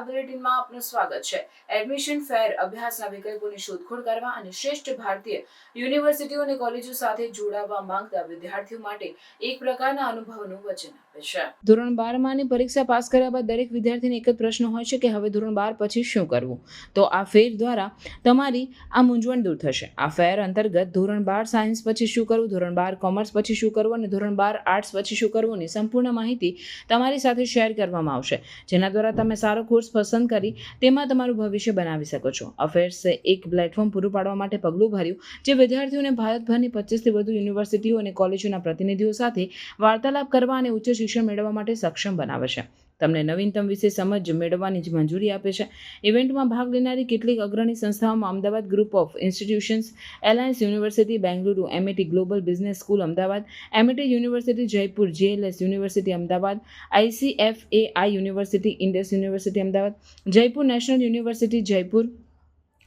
આ બુલેટિનમાં આપનું સ્વાગત છે. એડમિશન ફેર અભ્યાસના વિકલ્પોની શોધખોળ કરવા અને શ્રેષ્ઠ ભારતીય યુનિવર્સિટીઓ અને કોલેજો સાથે જોડાવા માંગતા વિદ્યાર્થીઓ માટે એક પ્રકારના અનુભવનું વચન આપે છે. ધોરણ બારમાંની પરીક્ષા પાસ કર્યા બાદ દરેક વિદ્યાર્થીને એક જ પ્રશ્ન હોય છે કે હવે ધોરણ બાર પછી શું કરવું? તો આ ફેર દ્વારા તમારી આ મૂંઝવણ દૂર થશે. આ ફેર અંતર્ગત ધોરણ બાર સાયન્સ પછી શું કરવું, ધોરણ બાર કોમર્સ પછી શું કરવું અને ધોરણ બાર આર્ટ્સ પછી શું કરવુંની સંપૂર્ણ માહિતી તમારી સાથે શેર કરવામાં આવશે. જેના દ્વારા તમે સારો કોર્સ પસંદ કરી તેમાં તમારું ભવિષ્ય બનાવી શકો છો. અફેર્સે એક પ્લેટફોર્મ પૂરું પાડવા માટે પગલું ભર્યું, જે વિદ્યાર્થીઓને ભારતભરની પચીસથી વધુ યુનિવર્સિટીઓ અને કોલેજોના પ્રતિનિધિઓ સાથે વાર્તાલાપ કરવા અને ઉચ્ચ શિક્ષણ મેળવવા માટે સક્ષમ બનાવે છે. તમને નવીનતમ વિશે સમજ મેળવવાની જ મંજૂરી આપે છે. ઇવેન્ટમાં ભાગ લેનારી કેટલીક અગ્રણી સંસ્થાઓમાં Ahmedabad group of institutions Alliance university Bengaluru MAT global business school Ahmedabad MAT university Jaipur JLS university Ahmedabad ICFAI university Indus university Ahmedabad Jaipur national university Jaipur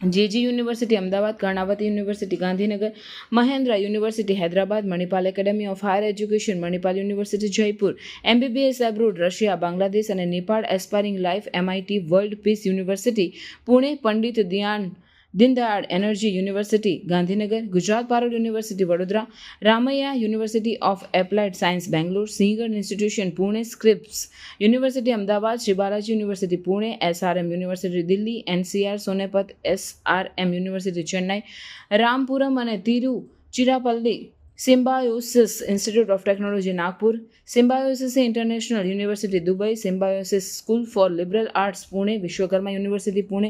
JG university, Ahmedabad, Karnavati university, Gandhinagar, Mahindra university, Hyderabad, Manipal academy of higher education, Manipal university, Jaipur, MBBS abroad, Russia, Bangladesh અને Nepal aspiring life, MIT world peace university, Pune Pandit દિયાન Deendayal energy university, Gandhinagar, Gujarat Parul university, Vadodara, Ramaiah university of applied science, Bangalore Sinhgad institution, Pune Scripps university Ahmedabad, Shri Balaji university, Pune, SRM university, Delhi, NCR Sonepat SRM university, Chennai, Ramapuram અને Tiruchirappalli Symbiosis institute of technology Nagpur Symbiosis international university Dubai Symbiosis school for liberal arts Pune Vishwakarma university Pune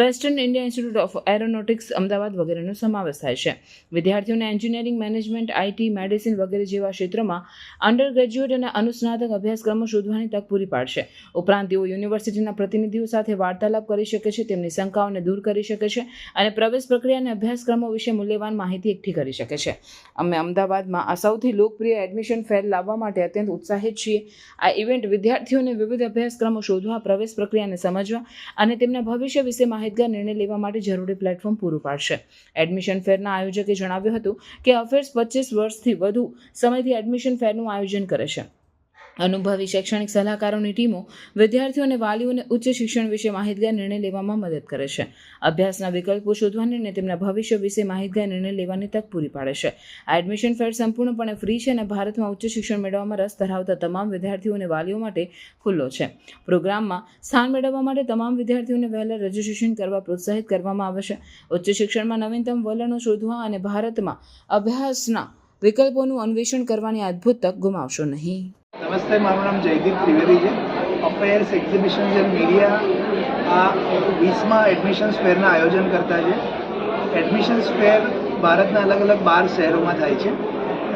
western India institute of aeronautics Ahmedabad વગેરેનો સમાવેશ થાય છે. વિદ્યાર્થીઓને engineering management IT medicine વગેરે જેવા ક્ષેત્રમાં under graduate અને અનુસ્નાતક અભ્યાસક્રમો શોધવાની તક પૂરી પાડશે. ઉપરાંત તેઓ યુનિવર્સિટીના પ્રતિનિધિઓ સાથે વાર્તાલાપ કરી શકે છે, તેમની શંકાઓને દૂર કરી શકે છે અને પ્રવેશ પ્રક્રિયા અને અભ્યાસક્રમો વિશે મૂલ્યવાન માહિતી એકઠી કરી શકે છે. અમે અમદાવાદમાં આ સૌથી લોકપ્રિય એડમિશન ફેર લાવવા માટે અત્યંત ઉત્સાહિત છીએ. આ ઇવેન્ટ વિદ્યાર્થીઓને વિવિધ અભ્યાસક્રમો શોધવા, પ્રવેશ પ્રક્રિયાને સમજવા અને તેમના ભવિષ્ય વિશે માહિતગાર નિર્ણય લેવા માટે જરૂરી પ્લેટફોર્મ પૂરું પાડશે. એડમિશન ફેરના આયોજકે જણાવ્યું હતું કે અફેર્સ પચીસ વર્ષથી વધુ સમયથી એડમિશન ફેરનું આયોજન કરે છે. અનુભવી શૈક્ષણિક સલાહકારોની ટીમો વિદ્યાર્થીઓ અને વાલીઓને ઉચ્ચ શિક્ષણ વિશે માહિતગાર નિર્ણય લેવામાં મદદ કરે છે. અભ્યાસના વિકલ્પો શોધવાની અને તેમના ભવિષ્ય વિશે માહિતગાર નિર્ણય લેવાની તક પૂરી પાડે છે. આ એડમિશન ફેર સંપૂર્ણપણે ફ્રી છે અને ભારતમાં ઉચ્ચ શિક્ષણ મેળવવામાં રસ ધરાવતા તમામ વિદ્યાર્થીઓ અને વાલીઓ માટે ખુલ્લો છે. પ્રોગ્રામમાં સ્થાન મેળવવા માટે તમામ વિદ્યાર્થીઓને વહેલા રજિસ્ટ્રેશન કરવા પ્રોત્સાહિત કરવામાં આવે છે. ઉચ્ચ શિક્ષણમાં નવીનતમ વલણો શોધવા અને ભારતમાં અભ્યાસના વિકલ્પોનું અન્વેષણ કરવાની અદ્ભુત તક ગુમાવશો નહીં. નમસ્તે, મારું નામ જયદીપ ત્રિવેદી છે. અફેર્સ એક્ઝિબિશન્સ એન્ડ મીડિયા આ વીસમાં એડમિશન્સ ફેરના આયોજન કરતા છે. એડમિશન્સ ફેર ભારતના અલગ અલગ બાર શહેરોમાં થાય છે.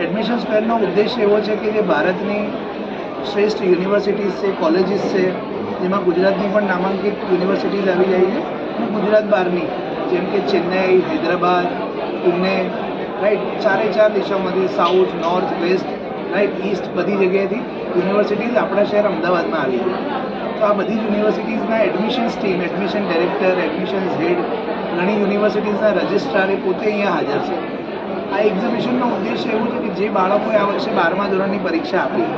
એડમિશન્સ ફેરનો ઉદ્દેશ એવો છે કે જે ભારતની શ્રેષ્ઠ યુનિવર્સિટીઝ છે કોલેજીસ છે, જેમાં ગુજરાતની પણ નામાંકિત યુનિવર્સિટીઝ આવી જાય છે. ગુજરાત બહારની જેમ કે ચેન્નઈ, હૈદરાબાદ, પુણે રાઈટ ચારે ચાર દિશામાંથી south north west right east બધી જગ્યાએથી યુનિવર્સિટીઝ આપણા શહેર અમદાવાદમાં આવી છે. તો આ બધી જ યુનિવર્સિટીઝના admissions team admission director admissions head ઘણી યુનિવર્સિટીઝના રજિસ્ટ્રારે પોતે અહીંયા હાજર છે. આ એક્ઝિબિશનનો ઉદ્દેશ્ય એવું છે કે જે બાળકોએ આ વર્ષે બારમા ધોરણની પરીક્ષા આપી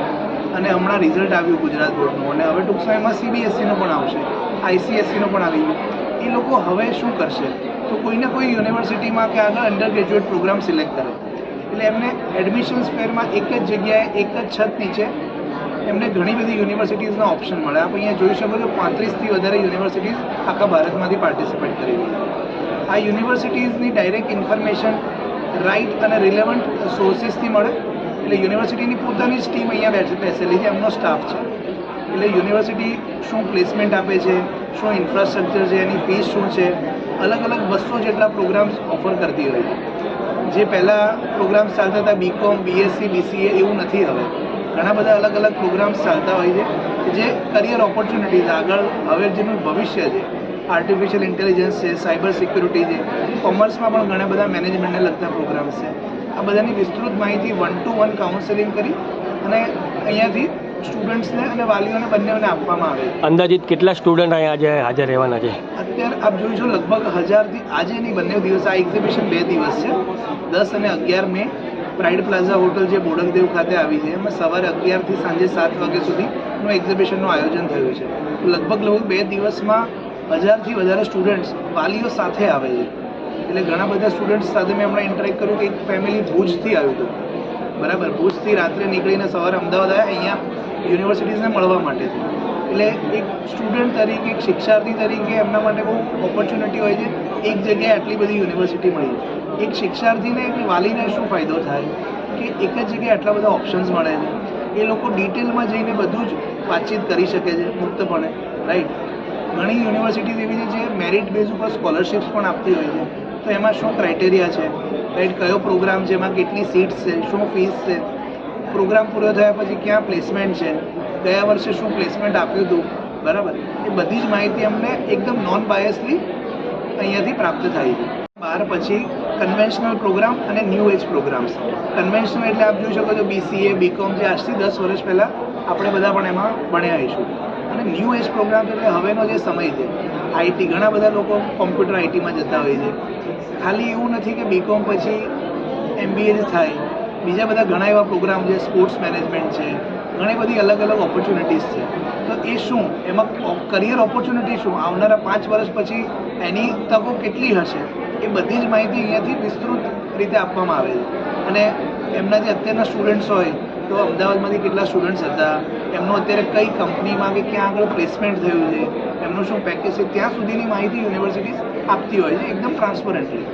અને હમણાં રિઝલ્ટ આવ્યું ગુજરાત બોર્ડનું અને હવે ટૂંક સમયમાં સીબીએસસીનો પણ આવશે આઈસીએસસીનો પણ આવી ગયો. એ લોકો હવે શું કરશે? તો કોઈને કોઈ યુનિવર્સિટીમાં કે આગળ અંડર ગ્રેજ્યુએટ પ્રોગ્રામ સિલેક્ટ કરે. એટલે એમને એડમિશન ફેરમાં એક જ જગ્યાએ એક જ છત નીચે એમને ઘણી બધી યુનિવર્સિટીઝના ઓપ્શન મળે. આપણે અહીંયા જોઈ શકો છો પાંત્રીસથી વધારે યુનિવર્સિટીઝ આખા ભારતમાંથી પાર્ટિસિપેટ કરી રહી આ યુનિવર્સિટીઝની ડાયરેક્ટ ઇન્ફોર્મેશન રાઇટ અને રિલેવન્ટ સોર્સિસથી મળે. એટલે યુનિવર્સિટીની પોતાની જ ટીમ અહીંયા બેસેલી છે, એમનો સ્ટાફ છે. એટલે યુનિવર્સિટી શું પ્લેસમેન્ટ આપે છે, શું ઇન્ફ્રાસ્ટ્રક્ચર છે, એની ફીસ શું છે અલગ અલગ બસો જેટલા પ્રોગ્રામ્સ ઓફર કરતી હોય છે. જે પહેલાં પ્રોગ્રામ્સ ચાલતા હતા બીકોમ બીએસસી બીસીએ એવું નથી હવે. ઘણા બધા અલગ અલગ પ્રોગ્રામ્સ ચાલતા હોય છે જે કરિયર ઓપોર્ચ્યુનિટીઝ આગળ હવે જેનું ભવિષ્ય છે. આર્ટિફિશિયલ ઇન્ટેલિજન્સ છે સાયબર સિક્યુરિટી છે. કોમર્સમાં પણ ઘણા બધા મેનેજમેન્ટને લગતા પ્રોગ્રામ્સ છે. આ બધાની વિસ્તૃત માહિતી વન ટુ વન કાઉન્સેલિંગ કરી અને અહીંયાથી સ્ટુડન્ટ્સને અને વાલીઓને બંનેને આપવામાં આવે અંદાજિત કેટલા સ્ટુડન્ટ અહીંયા આજે હાજર રહેવાના છે? અત્યારે આપ જોઈ છો લગભગ હજારથી આજે નહીં બંને દિવસ આ એક્ઝિબિશન બે દિવસ છે. દસ અને અગિયાર મે પ્રાઇડ પ્લાઝા હોટલ જે બોડકદેવ ખાતે આવી છે એમાં સવારે અગિયારથી સાંજે સાત વાગ્યા સુધીનું એક્ઝિબિશનનું આયોજન થયું છે. લગભગ લગભગ બે દિવસમાં હજારથી વધારે સ્ટુડન્ટ્સ વાલીઓ સાથે આવે છે. એટલે ઘણા બધા સ્ટુડન્ટ્સ સાથે મેં હમણાં ઇન્ટરેક્ટ કર્યું કે એક ફેમિલી ભુજથી આવ્યું હતું. બરાબર. ભુજથી રાત્રે નીકળીને સવારે અમદાવાદ આવ્યા, અહીંયા યુનિવર્સિટીઝને મળવા માટે. એટલે એક સ્ટુડન્ટ તરીકે, એક શિક્ષાર્થી તરીકે એમના માટે બહુ ઓપોર્ચ્યુનિટી હોય છે. એક જગ્યાએ આટલી બધી યુનિવર્સિટી મળી. એક શિક્ષાર્થીને એક વાલીને શું ફાયદો થાય? કે એક જ જગ્યાએ આટલા બધા ઓપ્શન્સ મળે છે. એ લોકો ડિટેલમાં જઈને બધું જ વાતચીત કરી શકે છે, મુક્તપણે રાઈટ ઘણી યુનિવર્સિટીઝ એવી છે જે મેરિટ બેઝ ઉપર સ્કોલરશિપ્સ પણ આપતી હોય છે. તો એમાં શું ક્રાઇટેરિયા છે? રાઈટ કયો પ્રોગ્રામ છે? એમાં કેટલી સીટ્સ છે? શું ફીસ છે? પ્રોગ્રામ પૂરો થયા પછી ક્યાં પ્લેસમેન્ટ છે? ગયા વર્ષે શું પ્લેસમેન્ટ આપ્યું હતું? બરાબર? એ બધી જ માહિતી અમને એકદમ નોન બાયસલી અહીંયાથી પ્રાપ્ત થાય છે. બાર પછી કન્વેન્શનલ પ્રોગ્રામ અને ન્યૂ એજ પ્રોગ્રામ્સ કન્વેન્શનલ એટલે આપ જોઈ શકો છો બીસીએ બીકોમ જે આજથી દસ વર્ષ પહેલાં આપણે બધા પણ એમાં ભણ્યા આવીશું. અને ન્યૂ એજ પ્રોગ્રામ એટલે હવેનો જે સમય છે. આઈટી ઘણા બધા લોકો કોમ્પ્યુટર આઈટીમાં જતા હોય છે. ખાલી એવું નથી કે બીકોમ પછી એમબીએ જ થાય, બીજા બધા ઘણા એવા પ્રોગ્રામ છે સ્પોર્ટ્સ મેનેજમેન્ટ છે, ઘણી બધી અલગ અલગ ઓપોર્ચ્યુનિટીઝ છે. તો એ શું? એમાં કરિયર ઓપોર્ચ્યુનિટી શું? આવનારા પાંચ વર્ષ પછી એની તકો કેટલી હશે? એ બધી જ માહિતી અહીંયાથી વિસ્તૃત રીતે આપવામાં આવે છે. અને એમના જે અત્યારના સ્ટુડન્ટ્સ હોય, તો અમદાવાદમાંથી કેટલા સ્ટુડન્ટ્સ હતા, એમનું અત્યારે કઈ કંપનીમાં કે ક્યાં આગળ પ્લેસમેન્ટ થયું છે, એમનું શું પેકેજ છે, ત્યાં સુધીની માહિતી યુનિવર્સિટીઝ આપતી હોય છે એકદમ ટ્રાન્સપરન્ટલી